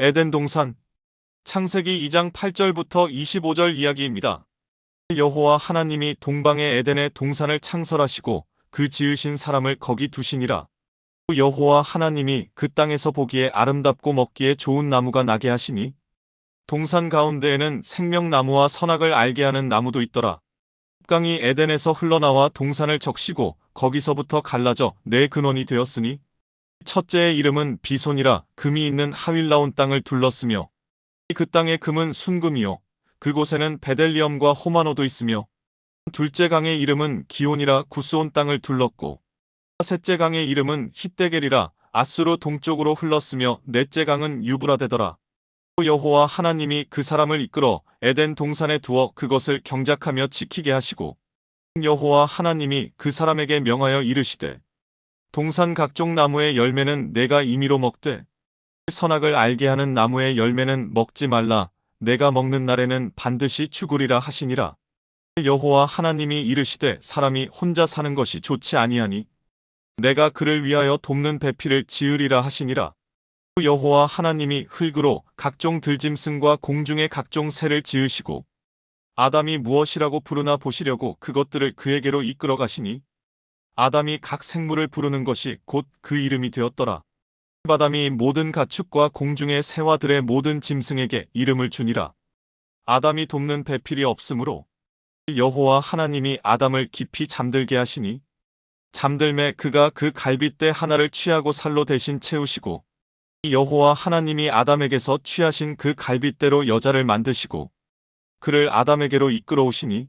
에덴 동산 창세기 2장 8절부터 25절 이야기입니다. 여호와 하나님이 동방의 에덴의 동산을 창설하시고 그 지으신 사람을 거기 두시니라. 여호와 하나님이 그 땅에서 보기에 아름답고 먹기에 좋은 나무가 나게 하시니 동산 가운데에는 생명나무와 선악을 알게 하는 나무도 있더라. 강이 에덴에서 흘러나와 동산을 적시고 거기서부터 갈라져 네 근원이 되었으니 첫째의 이름은 비손이라 금이 있는 하윌라온 땅을 둘렀으며 그 땅의 금은 순금이요 그곳에는 베델리엄과 호마노도 있으며 둘째 강의 이름은 기온이라 구스온 땅을 둘렀고 셋째 강의 이름은 히데겔이라 아수로 동쪽으로 흘렀으며 넷째 강은 유브라데더라. 여호와 하나님이 그 사람을 이끌어 에덴 동산에 두어 그것을 경작하며 지키게 하시고 여호와 하나님이 그 사람에게 명하여 이르시되 동산 각종 나무의 열매는 내가 임의로 먹되 선악을 알게 하는 나무의 열매는 먹지 말라. 내가 먹는 날에는 반드시 죽으리라 하시니라. 여호와 하나님이 이르시되 사람이 혼자 사는 것이 좋지 아니하니 내가 그를 위하여 돕는 배필을 지으리라 하시니라. 여호와 하나님이 흙으로 각종 들짐승과 공중의 각종 새를 지으시고 아담이 무엇이라고 부르나 보시려고 그것들을 그에게로 이끌어 가시니 아담이 각 생물을 부르는 것이 곧 그 이름이 되었더라. 아담이 모든 가축과 공중의 새와 들의 모든 짐승에게 이름을 주니라. 아담이 돕는 배필이 없으므로 여호와 하나님이 아담을 깊이 잠들게 하시니 잠들매 그가 그 갈빗대 하나를 취하고 살로 대신 채우시고 여호와 하나님이 아담에게서 취하신 그 갈빗대로 여자를 만드시고 그를 아담에게로 이끌어 오시니